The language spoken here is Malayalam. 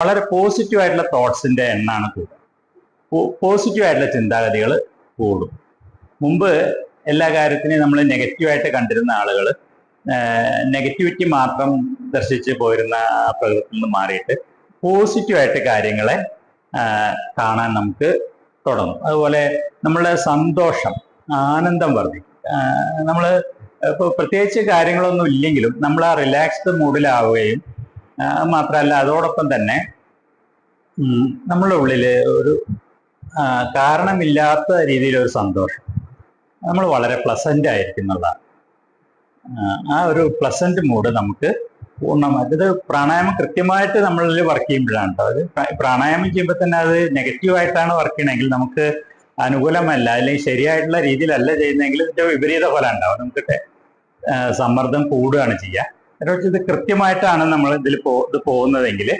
വളരെ പോസിറ്റീവ് ആയിട്ടുള്ള തോട്ട്സിന്റെ എണ്ണാണ് കൂടുക. പോസിറ്റീവ് ആയിട്ടുള്ള ചിന്താഗതികൾ കൂടും. മുമ്പ് എല്ലാ കാര്യത്തിനെയും നമ്മൾ നെഗറ്റീവായിട്ട് കണ്ടിരുന്ന ആളുകൾ നെഗറ്റിവിറ്റി മാത്രം ദർശിച്ച് പോയിരുന്ന പ്രകൃതി നിന്ന് മാറിയിട്ട് പോസിറ്റീവായിട്ട് കാര്യങ്ങളെ കാണാൻ നമുക്ക് തുടങ്ങും. അതുപോലെ നമ്മളുടെ സന്തോഷം ആനന്ദം വർദ്ധിക്കും. നമ്മൾ പ്രത്യേകിച്ച് കാര്യങ്ങളൊന്നും ഇല്ലെങ്കിലും നമ്മൾ ആ റിലാക്സ്ഡ് മൂഡിലാവുകയും ആ, മാത്രമല്ല അതോടൊപ്പം തന്നെ നമ്മളുടെ ഉള്ളിൽ ഒരു കാരണമില്ലാത്ത രീതിയിലൊരു സന്തോഷം. നമ്മൾ വളരെ പ്ലസന്റ് ആയിരിക്കും ആ, ഒരു പ്ലസന്റ് മൂഡ് നമുക്ക് പൂർണമായിട്ട് ഇത് പ്രാണായാമം കൃത്യമായിട്ട് നമ്മളിൽ വർക്ക് ചെയ്യുമ്പോഴാണ് കേട്ടോ അത് പ്രാണായാമം ചെയ്യുമ്പോൾ തന്നെ അത് നെഗറ്റീവായിട്ടാണ് വർക്ക് ചെയ്യണമെങ്കിൽ നമുക്ക് അനുകൂലമല്ല അല്ലെങ്കിൽ ശരിയായിട്ടുള്ള രീതിയിലല്ല ചെയ്യുന്നതെങ്കിൽ ഇതിന്റെ വിപരീത ഫലം ഉണ്ടാവും. നമുക്ക് സമ്മർദ്ദം കൂടുകയാണ് ചെയ്യുക വെച്ചാൽ ഇത് കൃത്യമായിട്ടാണ് നമ്മൾ ഇതിൽ പോ ഇത് പോകുന്നതെങ്കിൽ